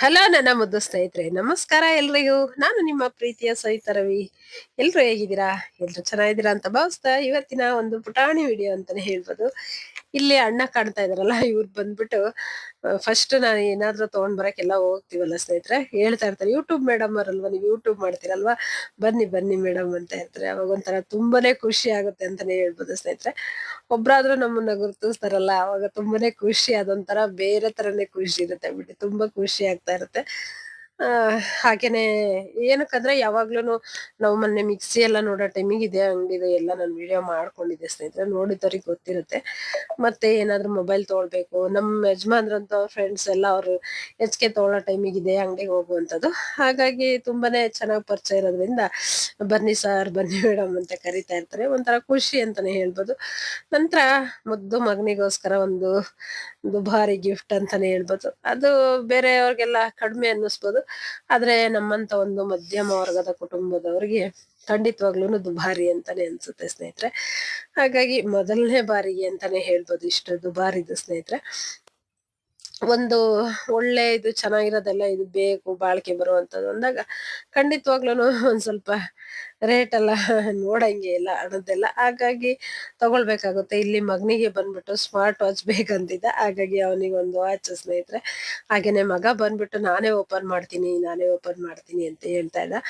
Hello ನನ್ನ ಮುದ್ದು ಸ್ನೇಹಿತರೆ, ನಮಸ್ಕಾರ ಎಲ್ರಿಗೂ. ನಾನು ನಿಮ್ಮ ಪ್ರೀತಿಯ ಸವಿತಾ ರವಿ. ಎಲ್ರು ಹೇಗಿದ್ದೀರಾ? ಎಲ್ರು ಚೆನ್ನಾಗಿದ್ದೀರಾ ಅಂತ ಭಾವಿಸ್ತಾ ಇವತ್ತಿನ ಒಂದು ಪುಟಾಣಿ ವಿಡಿಯೋ ಅಂತಾನೆ ಹೇಳ್ಬೋದು. ಇಲ್ಲಿ ಅಣ್ಣ ಕಾಣ್ತಾ ಇದಾರಲ್ಲ, ಇವ್ರು ಬಂದ್ಬಿಟ್ಟು ಫಸ್ಟ್ ನಾನು ಏನಾದ್ರು ತಗೊಂಡ್ ಬರಕ್ಕೆಲ್ಲ ಹೋಗ್ತೀವಲ್ಲ ಸ್ನೇಹಿತರೆ, ಹೇಳ್ತಾ ಇರ್ತಾರೆ ಯೂಟ್ಯೂಬ್ ಮೇಡಮ್ ಅವರಲ್ವಾ, ನೀವು ಯೂಟ್ಯೂಬ್ ಮಾಡ್ತೀರಲ್ವಾ? ಬನ್ನಿ ಬನ್ನಿ ಮೇಡಮ್ ಅಂತ ಹೇಳ್ತಾರೆ. ಅವಾಗ ಒಂಥರ ತುಂಬಾನೇ ಖುಷಿ ಆಗುತ್ತೆ ಅಂತಾನೆ ಹೇಳ್ಬೋದು ಸ್ನೇಹಿತರೆ. ಒಬ್ರಾದ್ರೂ ನಮ್ಮನ್ನ ಗುರುತಿಸ್ತಾರಲ್ಲ, ಅವಾಗ ತುಂಬಾನೇ ಖುಷಿ, ಅದೊಂಥರ ಬೇರೆ ತರನೇ ಖುಷಿ ಇರುತ್ತೆ ಬಿಡಿ. ತುಂಬಾ ಖುಷಿ ಆಗ್ತಾ ಇರುತ್ತೆ. ಹಾಗೇನೆ ಏನಕ್ಕಂದ್ರೆ ಯಾವಾಗ್ಲೂನು ನಾವು ಮೊನ್ನೆ ಮಿಕ್ಸಿ ಎಲ್ಲ ನೋಡೋ ಟೈಮಿಗೆ ಇದೇ ಅಂಗಡಿದು ಎಲ್ಲ ನಾನು ವಿಡಿಯೋ ಮಾಡ್ಕೊಂಡಿದ್ದೆ ಸ್ನೇಹಿತರೆ, ನೋಡಿದವ್ರಿಗೆ ಗೊತ್ತಿರುತ್ತೆ. ಮತ್ತೆ ಏನಾದ್ರು ಮೊಬೈಲ್ ತೊಗೊಳ್ಬೇಕು ನಮ್ಮ ಯಜಮಾನ್ರಂತ ಫ್ರೆಂಡ್ಸ್ ಎಲ್ಲ ಅವರು ಹೆಚ್ಚಿಗೆ ತಗೊಳ್ಳೋ ಟೈಮಿಗೆ ಇದೇ ಅಂಗಡಿಗೆ ಹೋಗುವಂಥದ್ದು. ಹಾಗಾಗಿ ತುಂಬಾನೇ ಚೆನ್ನಾಗಿ ಪರಿಚಯ ಇರೋದ್ರಿಂದ ಬನ್ನಿ ಸರ್ ಬನ್ನಿ ಮೇಡಮ್ ಅಂತ ಕರಿತಾ ಇರ್ತಾರೆ. ಒಂಥರ ಖುಷಿ ಅಂತಾನೆ ಹೇಳ್ಬೋದು. ನಂತರ ಮುದ್ದು ಮಗನಿಗೋಸ್ಕರ ಒಂದು ದುಬಾರಿ ಗಿಫ್ಟ್ ಅಂತಾನೆ ಹೇಳ್ಬೋದು. ಅದು ಬೇರೆಯವ್ರಿಗೆಲ್ಲ ಕಡಿಮೆ ಅನ್ನಿಸ್ಬೋದು. ಆದ್ರೆ ನಮ್ಮಂತ ಒಂದು ಮಧ್ಯಮ ವರ್ಗದ ಕುಟುಂಬದವರಿಗೆ ಖಂಡಿತವಾಗ್ಲೂ ದುಬಾರಿ ಅಂತಾನೆ ಅನ್ಸುತ್ತೆ ಸ್ನೇಹಿತರೆ. ಹಾಗಾಗಿ ಮೊದಲನೇ ಬಾರಿಗೆ ಅಂತಾನೆ ಹೇಳ್ಬೋದು ಇಷ್ಟು ದುಬಾರಿದು ಸ್ನೇಹಿತರೆ. ಒಂದು ಒಳ್ಳೆ ಇದು ಚೆನ್ನಾಗಿರೋದೆಲ್ಲ ಇದು ಬೇಕು, ಬಾಳಿಕೆ ಬರುವಂತದ್ದು ಅಂದಾಗ ಖಂಡಿತವಾಗ್ಲೂ ಒಂದ್ ಸ್ವಲ್ಪ ರೇಟ್ ಎಲ್ಲ ನೋಡಂಗೆ ಇಲ್ಲ ಹಣದ್ದೆಲ್ಲ ಹಾಗಾಗಿ ತಗೊಳ್ಬೇಕಾಗುತ್ತೆ. ಇಲ್ಲಿ ಮಗನಿಗೆ ಬಂದ್ಬಿಟ್ಟು ಸ್ಮಾರ್ಟ್ ವಾಚ್ ಬೇಕಂತಿದ್ದ ಹಾಗಾಗಿ ಅವನಿಗೆ ಒಂದು ವಾಚ್ ಸ್ನೇಹಿತರೆ, ಹಾಗೇನೆ ಮಗ ಬಂದ್ಬಿಟ್ಟು ನಾನೇ ಓಪನ್ ಮಾಡ್ತೀನಿ, ನಾನೇ ಓಪನ್ ಮಾಡ್ತೀನಿ ಅಂತ ಹೇಳ್ತಾ ಇದ್ದ.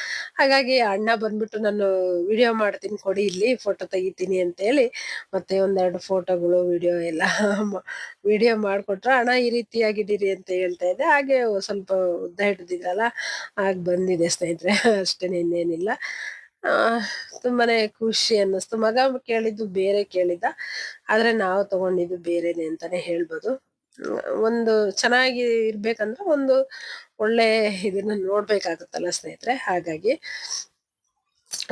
ಹಾಗಾಗಿ ಅಣ್ಣ ಬಂದ್ಬಿಟ್ಟು ನಾನು ವಿಡಿಯೋ ಮಾಡ್ತೀನಿ ಕೊಡಿ, ಇಲ್ಲಿ ಫೋಟೋ ತೆಗಿತೀನಿ ಅಂತ ಹೇಳಿ ಮತ್ತೆ ಒಂದೆರಡು ಫೋಟೋಗಳು ವಿಡಿಯೋ ಎಲ್ಲ ವಿಡಿಯೋ ಮಾಡಿಕೊಟ್ರು. ಅಣ್ಣ ಈ ರೀತಿಯಾಗಿದ್ದೀರಿ ಅಂತ ಹೇಳ್ತಾ ಇದ್ದೆ. ಹಾಗೆ ಸ್ವಲ್ಪ ಉದ್ದ ಹಿಡಿದಿದ್ರಲ್ಲ ಆಗ ಬಂದಿದೆ ಸ್ನೇಹಿತರೆ. ಅಷ್ಟೇ ಇನ್ನೇನಿಲ್ಲ. ತುಂಬಾನೇ ಖುಷಿ ಅನ್ನಿಸ್ತು. ಮಗ ಕೇಳಿದ್ದು ಬೇರೆ ಕೇಳಿದ್ದ. ಆದ್ರೆ ನಾವು ತಗೊಂಡಿದ್ದು ಬೇರೆನೆ ಅಂತಾನೆ ಹೇಳ್ಬೋದು. ಒಂದು ಚೆನ್ನಾಗಿ ಇರ್ಬೇಕಂದ್ರೆ ಒಂದು ಒಳ್ಳೆ ಇದನ್ನ ನೋಡ್ಬೇಕಾಗುತ್ತಲ್ಲ ಸ್ನೇಹಿತರೆ? ಹಾಗಾಗಿ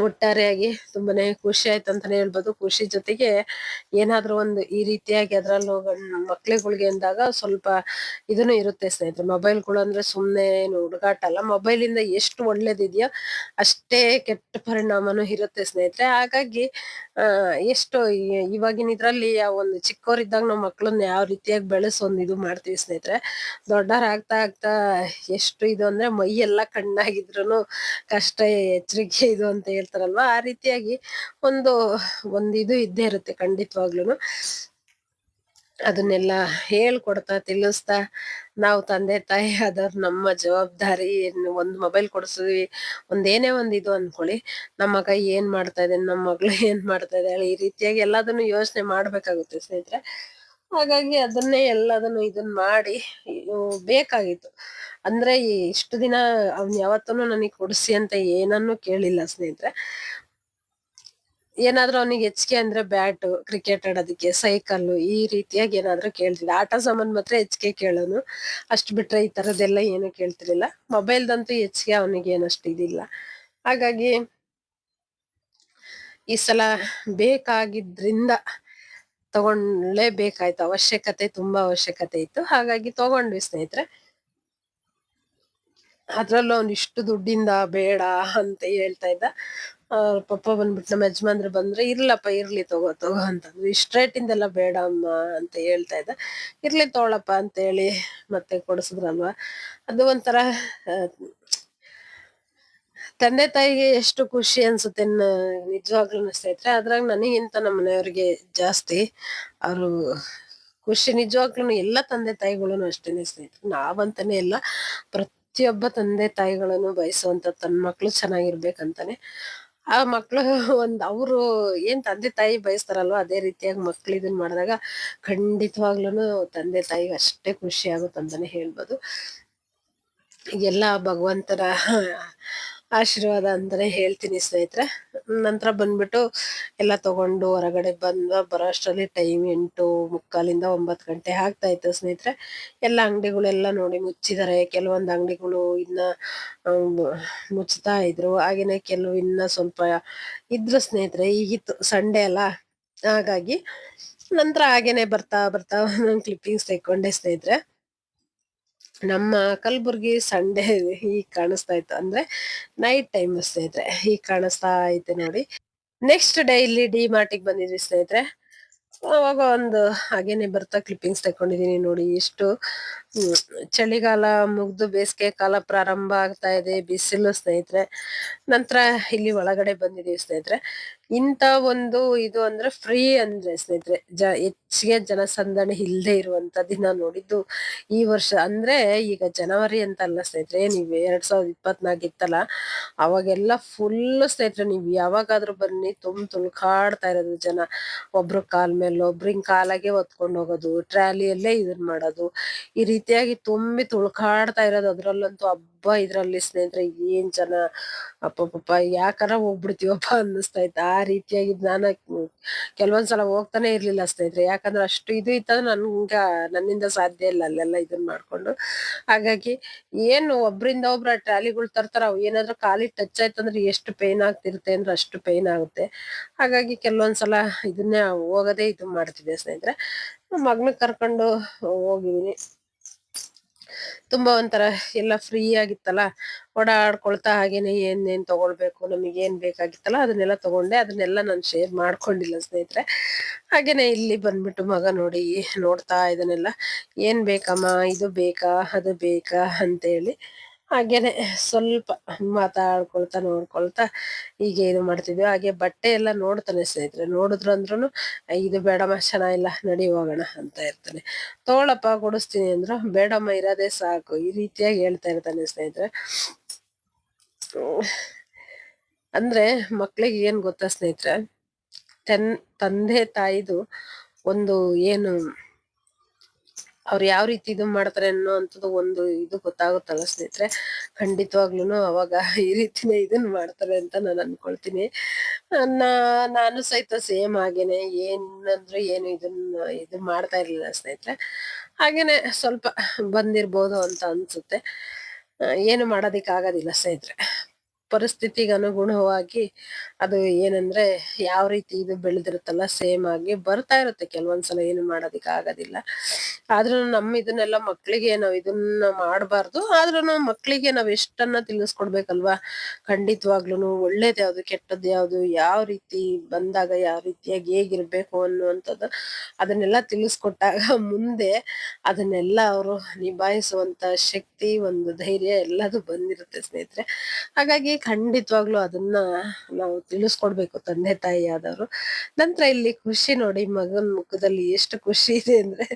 ಒಟ್ಟಾರೆಯಾಗಿ ತುಂಬಾನೇ ಖುಷಿ ಆಯ್ತು ಅಂತಾನೆ ಹೇಳ್ಬೋದು. ಖುಷಿ ಜೊತೆಗೆ ಏನಾದ್ರೂ ಒಂದು ಈ ರೀತಿಯಾಗಿ ಅದ್ರಲ್ಲೂ ಮಕ್ಳುಗಳಿಗೆ ಅಂದಾಗ ಸ್ವಲ್ಪ ಇದನ್ನು ಇರುತ್ತೆ ಸ್ನೇಹಿತರೆ. ಮೊಬೈಲ್ಗಳು ಅಂದ್ರೆ ಸುಮ್ನೆ ಏನು ಹುಡುಗಾಟ ಅಲ್ಲ. ಮೊಬೈಲ್ ಇಂದ ಎಷ್ಟು ಒಳ್ಳೇದಿದೆಯೋ ಅಷ್ಟೇ ಕೆಟ್ಟ ಪರಿಣಾಮನೂ ಇರುತ್ತೆ ಸ್ನೇಹಿತರೆ. ಹಾಗಾಗಿ ಎಷ್ಟು ಇವಾಗಿನ ಇದ್ರಲ್ಲಿ ಒಂದು ಚಿಕ್ಕವರಿದ್ದಾಗ ನಾವು ಮಕ್ಳನ್ನ ಯಾವ ರೀತಿಯಾಗಿ ಬೆಳೆಸೋ ಒಂದು ಇದು ಮಾಡ್ತೀವಿ ಸ್ನೇಹಿತರೆ. ದೊಡ್ಡವರಾಗ್ತಾ ಆಗ್ತಾ ಎಷ್ಟು ಇದು ಅಂದ್ರೆ ಮೈ ಎಲ್ಲ ಕಣ್ಣಾಗಿದ್ರು ಕಷ್ಟ ಎಚ್ಚರಿಕೆ ಇದು ಅಂತ ಹೇಳ್ತಾರಲ್ವಾ, ಆ ರೀತಿಯಾಗಿ ಒಂದು ಒಂದು ಇದು ಇದ್ದೇ ಇರುತ್ತೆ ಖಂಡಿತವಾಗ್ಲೂ ಅದನ್ನೆಲ್ಲ ಹೇಳ್ಕೊಡ್ತಾ, ತಿಳಿಸ್ತಾ, ನಾವು ತಂದೆ ತಾಯಿ ಆದವ್ರು ನಮ್ಮ ಜವಾಬ್ದಾರಿ, ಒಂದು ಮೊಬೈಲ್ ಕೊಡಿಸಿದ್ವಿ ಒಂದೇನೇ ಒಂದು ಇದು ಅನ್ಕೊಳ್ಳಿ. ನಮ್ಮ ಮಗ ಏನ್ ಮಾಡ್ತಾ ಇದೆ, ನಮ್ಮ ಮಗಳು ಏನ್ ಮಾಡ್ತಾ ಇದ್ದಾಳೆ, ಈ ರೀತಿಯಾಗಿ ಎಲ್ಲದನ್ನು ಯೋಚನೆ ಮಾಡ್ಬೇಕಾಗುತ್ತೆ ಸ್ನೇಹಿತರೆ. ಹಾಗಾಗಿ ಅದನ್ನೇ ಎಲ್ಲದನ್ನು ಇದನ್ ಮಾಡಿ ಬೇಕಾಗಿತ್ತು. ಅಂದ್ರೆ ಇಷ್ಟು ದಿನ ಅವ್ನ್ ಯಾವತ್ತೂ ನನಗೆ ಕೊಡಿಸಿ ಅಂತ ಏನನ್ನು ಕೇಳಿಲ್ಲ ಸ್ನೇಹಿತರೆ. ಏನಾದ್ರೂ ಅವನಿಗೆ ಹೆಚ್ಚಿಗೆ ಅಂದ್ರೆ ಬ್ಯಾಟ್, ಕ್ರಿಕೆಟ್ ಆಡೋದಕ್ಕೆ ಸೈಕಲ್ ಈ ರೀತಿಯಾಗಿ ಏನಾದ್ರೂ ಕೇಳ್ತಿದ್ದ. ಆಟ ಸಾಮಾನು ಮಾತ್ರ ಹೆಚ್ಚಿಗೆ ಕೇಳೋನು. ಅಷ್ಟು ಬಿಟ್ರೆ ಈ ತರದೆಲ್ಲ ಏನು ಕೇಳ್ತಿರ್ಲಿಲ್ಲ. ಮೊಬೈಲ್ದಂತೂ ಹೆಚ್ಚಿಗೆ ಅವನಿಗೆ ಏನಷ್ಟು ಇದಿಲ್ಲ. ಹಾಗಾಗಿ ಈ ಸಲ ಬೇಕಾಗಿದ್ರಿಂದ ತಗೊಂಡ್ಲೇಬೇಕಾಯ್ತು. ಅವಶ್ಯಕತೆ, ತುಂಬಾ ಅವಶ್ಯಕತೆ ಇತ್ತು. ಹಾಗಾಗಿ ತಗೊಂಡ್ವಿ ಸ್ನೇಹಿತರೆ. ಅದ್ರಲ್ಲೂ ಅವ್ನು ಇಷ್ಟು ದುಡ್ಡಿಂದ ಬೇಡ ಅಂತ ಹೇಳ್ತಾ ಇದ್ದ. ಪಪ್ಪ ಬಂದ್ಬಿಟ್ಟು ನಮ್ಮ ಯಜಮಾನ್ರು ಬಂದ್ರೆ, ಇರ್ಲಪ್ಪ, ಇರ್ಲಿ, ತಗೋ ತಗೋ ಅಂತಂದ್ರು. ಇಷ್ಟು ರೇಟಿಂದೆಲ್ಲ ಬೇಡ ಅಮ್ಮ ಅಂತ ಹೇಳ್ತಾ ಇದ್ದ. ಇರ್ಲಿ, ತಗೊಳಪ್ಪ ಅಂತ ಹೇಳಿ ಮತ್ತೆ ಕೊಡಿಸಿದ್ರಲ್ವ. ಅದು ಒಂಥರ ತಂದೆ ತಾಯಿಗೆ ಎಷ್ಟು ಖುಷಿ ಅನ್ಸುತ್ತೆ ನಿಜವಾಗ್ಲೂ ಸ್ನೇಹಿತರೆ. ಅದ್ರಾಗ ನನಗಿಂತ ನಮ್ಮ ಮನೆಯವ್ರಿಗೆ ಜಾಸ್ತಿ ಅವರು ಖುಷಿ. ನಿಜವಾಗ್ಲೂ ಎಲ್ಲ ತಂದೆ ತಾಯಿಗಳೂ ಅಷ್ಟೇನೆ ಸ್ನೇಹಿತರೆ. ನಾವಂತಾನೆ ಎಲ್ಲ ಪ್ರತಿಯೊಬ್ಬ ತಂದೆ ತಾಯಿಗಳನ್ನು ಬಯಸುವಂತ ತನ್ನ ಮಕ್ಳು ಚೆನ್ನಾಗಿರ್ಬೇಕಂತಾನೆ. ಆ ಮಕ್ಳು ಒಂದ್ ಅವರು ಏನ್ ತಂದೆ ತಾಯಿ ಬಯಸ್ತಾರಲ್ವ, ಅದೇ ರೀತಿಯಾಗಿ ಮಕ್ಳು ಇದನ್ ಮಾಡಿದಾಗ ಖಂಡಿತವಾಗ್ಲೂ ತಂದೆ ತಾಯಿಗೆ ಅಷ್ಟೇ ಖುಷಿ ಆಗುತ್ತಂತಾನೆ ಹೇಳ್ಬೋದು. ಎಲ್ಲ ಭಗವಂತನ ಆಶೀರ್ವಾದ ಅಂದ್ರೆ ಹೇಳ್ತೀನಿ ಸ್ನೇಹಿತರೆ. ನಂತರ ಬಂದ್ಬಿಟ್ಟು ಎಲ್ಲ ತಗೊಂಡು ಹೊರಗಡೆ ಬಂದ ಬರೋ ಅಷ್ಟರಲ್ಲಿ ಟೈಮ್ ಎಂಟು ಮುಕ್ಕಾಲಿಂದ ಒಂಬತ್ತು ಗಂಟೆ ಆಗ್ತಾ ಇತ್ತು ಸ್ನೇಹಿತರೆ. ಎಲ್ಲ ಅಂಗಡಿಗಳೆಲ್ಲ ನೋಡಿ ಮುಚ್ಚಿದ್ದಾರೆ ಕೆಲವೊಂದು ಅಂಗಡಿಗಳು ಇನ್ನ ಮುಚ್ತಾ ಇದ್ರು. ಹಾಗೇನೆ ಕೆಲವು ಇನ್ನ ಸ್ವಲ್ಪ ಇದ್ರು ಸ್ನೇಹಿತರೆ. ಈಗಿತ್ತು ಸಂಡೇ ಅಲ್ಲ. ಹಾಗಾಗಿ ನಂತರ ಹಾಗೇನೆ ಬರ್ತಾ ಬರ್ತಾ ಕ್ಲಿಪ್ಪಿಂಗ್ಸ್ ತೆಕ್ಕೊಂಡೆ ಸ್ನೇಹಿತರೆ. ನಮ್ಮ ಕಲ್ಬುರ್ಗಿ ಸಂಡೇ ಹೀಗ್ ಕಾಣಿಸ್ತಾ ಇತ್ತು ಅಂದ್ರೆ ನೈಟ್ ಟೈಮ್ ಸ್ನೇಹಿತರೆ ಈಗ ಕಾಣಿಸ್ತಾ ಐತೆ ನೋಡಿ. ನೆಕ್ಸ್ಟ್ ಡೇ ಇಲ್ಲಿ ಡಿ ಮಾರ್ಟಿಗೆ ಬಂದಿದ್ವಿ ಸ್ನೇಹಿತರೆ. ಅವಾಗ ಒಂದು ಹಾಗೇನೆ ಬರ್ತಾ ಕ್ಲಿಪ್ಪಿಂಗ್ಸ್ ತಕೊಂಡಿದೀನಿ ನೋಡಿ ಎಷ್ಟು ಚಳಿಗಾಲ ಮುಗ್ದು ಬೇಸಿಗೆ ಕಾಲ ಪ್ರಾರಂಭ ಆಗ್ತಾ ಇದೆ ಬಿಸಿಲು ಸ್ನೇಹಿತರೆ. ನಂತರ ಇಲ್ಲಿ ಒಳಗಡೆ ಬಂದಿದೀವಿ ಸ್ನೇಹಿತರೆ. ಇಂತ ಒಂದು ಇದು ಅಂದ್ರೆ ಫ್ರೀ ಅಂದ್ರೆ ಸ್ನೇಹಿತರೆ, ಜ ಹೆಚ್ಚಿಗೆ ಜನಸಂದಣಿ ಇಲ್ಲದೆ ಇರುವಂತ ದಿನ ನೋಡಿದ್ದು ಈ ವರ್ಷ. ಅಂದ್ರೆ ಈಗ ಜನವರಿ ಅಂತ ಅಲ್ಲ ಸ್ನೇಹಿತರೆ, ನೀವ್ ಎರಡ್ ಸಾವಿರದ ಇಪ್ಪತ್ನಾಲ್ಕು ಇತ್ತಲ್ಲ, ಅವಾಗೆಲ್ಲ ಫುಲ್ ಸ್ನೇಹಿತರೆ ನೀವು ಯಾವಾಗಾದ್ರೂ ಬನ್ನಿ, ತುಂಬ ತುಳ್ಕಾಡ್ತಾ ಇರೋದು ಜನ. ಒಬ್ರು ಕಾಲ್ ಮೇಲೆ, ಒಬ್ರು ಹಿಂಗ್ ಕಾಲಾಗೆ ಹೊತ್ಕೊಂಡು ಹೋಗೋದು, ಟ್ರಾಲಿಯಲ್ಲೇ ಇದನ್ ಮಾಡೋದು. ಈ ರೀತಿಯಾಗಿ ತುಂಬಿ ತುಳ್ಕಾಡ್ತಾ ಇರೋದು ಅದ್ರಲ್ಲಂತೂ ಇದ್ರಲ್ಲಿ ಸ್ನೇಹಿತರೆ, ಏನ್ ಜನ? ಅಪ್ಪಪ್ಪ ಯಾಕಾರ ಹೋಗ್ಬಿಡ್ತೀವಪ್ಪ ಅನ್ನಿಸ್ತಾ ಇತ್ತು ಆ ರೀತಿಯಾಗಿ ನಾನು ಕೆಲವೊಂದ್ಸಲ ಹೋಗ್ತಾನೆ ಇರ್ಲಿಲ್ಲ ಸ್ನೇಹಿತರೆ. ಯಾಕಂದ್ರೆ ಅಷ್ಟು ಇದು ಇತ್ತಂದ್ರೆ ನನ್ಗ, ನನ್ನಿಂದ ಸಾಧ್ಯ ಇಲ್ಲ ಅಲ್ಲೆಲ್ಲ ಇದನ್ ಮಾಡ್ಕೊಂಡು. ಹಾಗಾಗಿ ಏನು ಒಬ್ರಿಂದ ಒಬ್ರ ಟ್ರಾಲಿಗಳು ತರ್ತಾರ, ಅವು ಏನಾದ್ರೂ ಕಾಲಿಗೆ ಟಚ್ ಆಯ್ತಂದ್ರೆ ಎಷ್ಟು ಪೇನ್ ಆಗ್ತಿರುತ್ತೆ ಅಂದ್ರೆ ಅಷ್ಟು ಪೇನ್ ಆಗುತ್ತೆ. ಹಾಗಾಗಿ ಕೆಲವೊಂದ್ಸಲ ಇದನ್ನೇ ಹೋಗೋದೇ ಇದು ಮಾಡ್ತಿದ್ದೆ ಸ್ನೇಹಿತರೆ. ಮಗನ ಕರ್ಕೊಂಡು ಹೋಗಿದೀನಿ ತುಂಬಾ ಒಂಥರ ಎಲ್ಲ ಫ್ರೀ ಆಗಿತ್ತಲ್ಲ? ಓಡಾಡ್ಕೊಳ್ತಾ ಹಾಗೇನೆ ಏನೇನ್ ತಗೊಳ್ಬೇಕು, ನಮಗೆ ಏನ್ ಬೇಕಾಗಿತ್ತಲ್ಲ ಅದನ್ನೆಲ್ಲ ತಗೊಂಡೆ. ಅದನ್ನೆಲ್ಲ ನಾನು ಶೇರ್ ಮಾಡ್ಕೊಂಡಿಲ್ಲ ಸ್ನೇಹಿತರೆ. ಹಾಗೇನೆ ಇಲ್ಲಿ ಬಂದ್ಬಿಟ್ಟು ಮಗ ನೋಡಿ ನೋಡ್ತಾ ಇದನ್ನೆಲ್ಲ. ಏನ್ ಬೇಕಮ್ಮ? ಇದು ಬೇಕಾ? ಅದು ಬೇಕಾ? ಅಂತೇಳಿ. ಹಾಗೇನೆ ಸ್ವಲ್ಪ ಮಾತಾಡ್ಕೊಳ್ತಾ ನೋಡ್ಕೊಳ್ತಾ ಹೀಗೆ ಇದು ಮಾಡ್ತಿದ್ವಿ. ಹಾಗೆ ಬಟ್ಟೆ ಎಲ್ಲ ನೋಡ್ತಾನೆ ಸ್ನೇಹಿತರೆ. ನೋಡಿದ್ರು ಅಂದ್ರೂ ಇದು ಬೇಡಮ್ಮ, ಚೆನ್ನಾಗಿಲ್ಲ, ನಡಿ ಹೋಗೋಣ ಅಂತ ಇರ್ತಾನೆ ತೋಳಪ್ಪ, ಕೊಡಿಸ್ತೀನಿ ಅಂದ್ರು. ಬೇಡಮ್ಮ, ಇರೋದೇ ಸಾಕು ಈ ರೀತಿಯಾಗಿ ಹೇಳ್ತಾ ಇರ್ತಾನೆ ಸ್ನೇಹಿತರೆ. ಅಂದ್ರೆ ಮಕ್ಳಿಗೆ ಏನ್ ಗೊತ್ತಾ ಸ್ನೇಹಿತರೆ? ತನ್, ತಂದೆ ತಾಯಿದು ಒಂದು ಏನು ಅವ್ರು ಯಾವ ರೀತಿ ಇದು ಮಾಡ್ತಾರೆ ಅನ್ನೋ ಅಂತದ್ದು ಒಂದು ಇದು ಗೊತ್ತಾಗುತ್ತಲ್ಲ ಸ್ನೇಹಿತರೆ. ಖಂಡಿತವಾಗ್ಲೂನು ಅವಾಗ ಈ ರೀತಿನೇ ಇದನ್ನ ಮಾಡ್ತಾರೆ ಅಂತ ನಾನು ಅನ್ಕೊಳ್ತೀನಿ. ನಾನು ಸಹಿತ ಸೇಮ್ ಹಾಗೇನೆ. ಏನಂದ್ರೆ ಏನು ಇದನ್ನ ಇದು ಮಾಡ್ತಾ ಇರ್ಲಿಲ್ಲ ಸ್ನೇಹಿತರೆ. ಹಾಗೇನೆ ಸ್ವಲ್ಪ ಬಂದಿರ್ಬೋದು ಅಂತ ಅನ್ಸುತ್ತೆ. ಏನು ಮಾಡೋದಿಕ್ಕಾಗೋದಿಲ್ಲ ಸ್ನೇಹಿತರೆ. ಪರಿಸ್ಥಿತಿಗೆ ಅನುಗುಣವಾಗಿ ಅದು ಏನಂದ್ರೆ ಯಾವ ರೀತಿ ಇದು ಬೆಳೆದಿರುತ್ತಲ್ಲ ಸೇಮ್ ಆಗಿ ಬರ್ತಾ ಇರುತ್ತೆ. ಕೆಲವೊಂದ್ಸಲ ಏನು ಮಾಡೋದಕ್ಕೆ ಆಗೋದಿಲ್ಲ. ಆದ್ರೂ ನಮ್ಮ ಇದನ್ನೆಲ್ಲ ಮಕ್ಕಳಿಗೆ ನಾವು ಇದನ್ನ ಮಾಡಬಾರ್ದು. ಆದ್ರೂ ಮಕ್ಕಳಿಗೆ ನಾವು ಎಷ್ಟನ್ನ ತಿಳಿಸ್ಕೊಡ್ಬೇಕಲ್ವಾ? ಖಂಡಿತವಾಗ್ಲೂನು ಒಳ್ಳೇದು ಯಾವ್ದು ಕೆಟ್ಟದ್ದು ಯಾವ್ದು, ಯಾವ ರೀತಿ ಬಂದಾಗ ಯಾವ ರೀತಿಯಾಗಿ ಹೇಗಿರ್ಬೇಕು ಅನ್ನುವಂಥದ್ದು ಅದನ್ನೆಲ್ಲ ತಿಳಿಸ್ಕೊಟ್ಟಾಗ ಮುಂದೆ ಅದನ್ನೆಲ್ಲ ಅವರು ನಿಭಾಯಿಸುವಂತ ಶಕ್ತಿ, ಒಂದು ಧೈರ್ಯ ಎಲ್ಲದು ಬಂದಿರುತ್ತೆ ಸ್ನೇಹಿತರೆ. ಹಾಗಾಗಿ ಖಂಡಿತವಾಗ್ಲೂ ಅದನ್ನ ನಾವು ತಿಳಿಸ್ಕೊಡ್ಬೇಕು ತಂದೆ ತಾಯಿ ಆದವರು. ನಂತರ ಇಲ್ಲಿ ಖುಷಿ ನೋಡಿ ಮಗನ್ ಮುಖದಲ್ಲಿ ಎಷ್ಟು ಖುಷಿ ಇದೆ ಅಂದ್ರೆ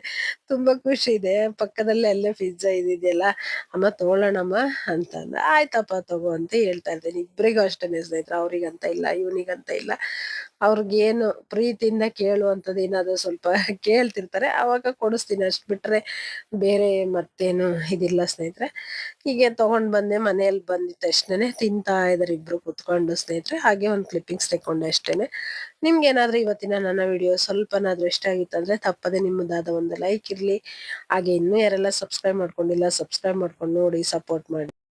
ತುಂಬಾ ಖುಷಿ ಇದೆ. ಪಕ್ಕದಲ್ಲೇ ಅಲ್ಲೇ ಪಿಜ್ಜಾ ಇದಿದೆಯಲ್ಲ, ಅಮ್ಮ ತೋಳಣಮ್ಮ ಅಂತ ಅಂದ್ರೆ ಆಯ್ತಪ್ಪ ತಗೋ ಅಂತ ಹೇಳ್ತಾ ಇದ್ದೇನೆ. ಇಬ್ಬರಿಗೂ ಅಷ್ಟೇ ಸ್ನೇಹಿತರೆ, ಅವ್ರಿಗಂತ ಇಲ್ಲ, ಇವನಿಗಂತ ಇಲ್ಲ. ಅವ್ರಿಗೇನು ಪ್ರೀತಿಯಿಂದ ಕೇಳುವಂಥದ್ದು ಏನಾದ್ರು ಸ್ವಲ್ಪ ಕೇಳ್ತಿರ್ತಾರೆ. ಅವಾಗ ಕೊಡಿಸ್ತೀನಿ. ಅಷ್ಟು ಬಿಟ್ರೆ ಬೇರೆ ಮತ್ತೇನು ಇದಿಲ್ಲ ಸ್ನೇಹಿತರೆ. ಹೀಗೆ ತಗೊಂಡ್ ಬಂದೆ, ಮನೆಯಲ್ಲಿ ಬಂದಿದ ತಕ್ಷಣನೇ ತಿಂತಾ ಇದಾರೆ ಇಬ್ರು ಕುತ್ಕೊಂಡು ಸ್ನೇಹಿತರೆ, ಹಾಗೆ ಒಂದ್ ಕ್ಲಿಪ್ಪಿಂಗ್ಸ್ ತೆಕೊಂಡೆ ಅಷ್ಟೇನೆ. ನಿಮ್ಗೆ ಏನಾದ್ರೂ ಇವತ್ತಿನ ನನ್ನ ವಿಡಿಯೋ ಸ್ವಲ್ಪನಾದ್ರೂ ಇಷ್ಟ ಆಗಿತ್ತು ಅಂದ್ರೆ ತಪ್ಪದೆ ನಿಮ್ಮದಾದ ಒಂದು ಲೈಕ್ ಇರ್ಲಿ. ಹಾಗೆ ಇನ್ನೂ ಯಾರೆಲ್ಲ ಸಬ್ಸ್ಕ್ರೈಬ್ ಮಾಡ್ಕೊಂಡಿಲ್ಲ ಸಬ್ಸ್ಕ್ರೈಬ್ ಮಾಡ್ಕೊಂಡು ನೋಡಿ ಸಪೋರ್ಟ್ ಮಾಡಿ.